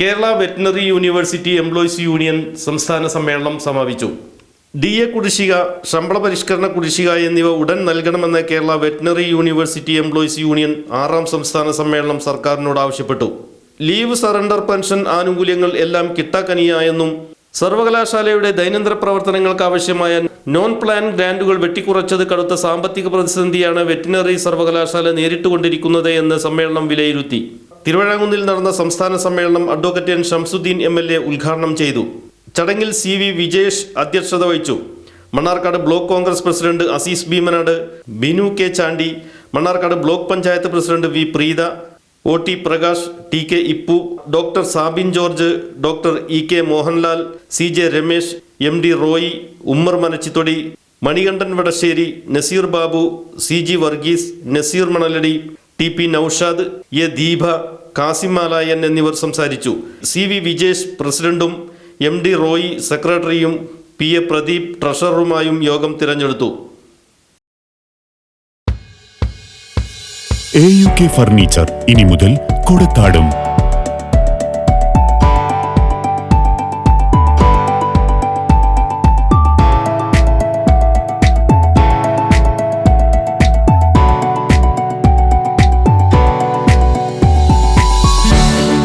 Kerala veterinary university employees union സംസ്ഥാന സമ്മേളനം സമാപിച്ചു. ഡി എ കുടിശ്ശിക ശമ്പള പരിഷ്കരണ കുടിശ്ശിക എന്നിവ ഉടൻ നൽകണമെന്ന് Kerala veterinary university employees union ആറാം സംസ്ഥാന സമ്മേളനം സർക്കാരിനോട് ആവശ്യപ്പെട്ടു. ലീവ് സറണ്ടർ പെൻഷൻ ആനുകൂല്യങ്ങൾ എല്ലാം കിട്ടാക്കനിയായെന്നും സർവകലാശാലയുടെ ദൈനംദിന പ്രവർത്തനങ്ങൾക്ക് ആവശ്യമായ നോൺ പ്ലാൻ ഗ്രാൻഡുകൾ വെട്ടിക്കുറച്ചത് കടുത്ത സാമ്പത്തിക പ്രതിസന്ധിയാണ് വെറ്റിനറി സർവകലാശാല നേരിട്ടുകൊണ്ടിരിക്കുന്നത് എന്ന് സമ്മേളനം വിലയിരുത്തി. തിരുവഴാങ്കുന്നിൽ നടന്ന സംസ്ഥാന സമ്മേളനം advocate N Shamsuddin M L A ഉദ്ഘാടനം ചെയ്തു. ചടങ്ങിൽ സി വി വിജേഷ് അധ്യക്ഷത വഹിച്ചു. Mannarkkad block Congress president Azeez Bheemanad Binu K Chandy Mannarkkad block panchayat president V Preetha O T Prakash T K Ippu doctor Sabin George doctor E K Mohanlal C J Ramesh M D Roy Ummer Manachithodi Manikandan Vadasseri Naseer Babu C G Varghese Naseer Manaladi T P Noushad A Deepa Kasim Malayan എന്നിവർ സംസാരിച്ചു. C V Vijesh പ്രസിഡന്റും M D Roy സെക്രട്ടറിയും P A Pradeep ട്രഷററുമായും യോഗം തിരഞ്ഞെടുത്തു. A U K furniture ഇനി മുതൽ കൊടത്താടും.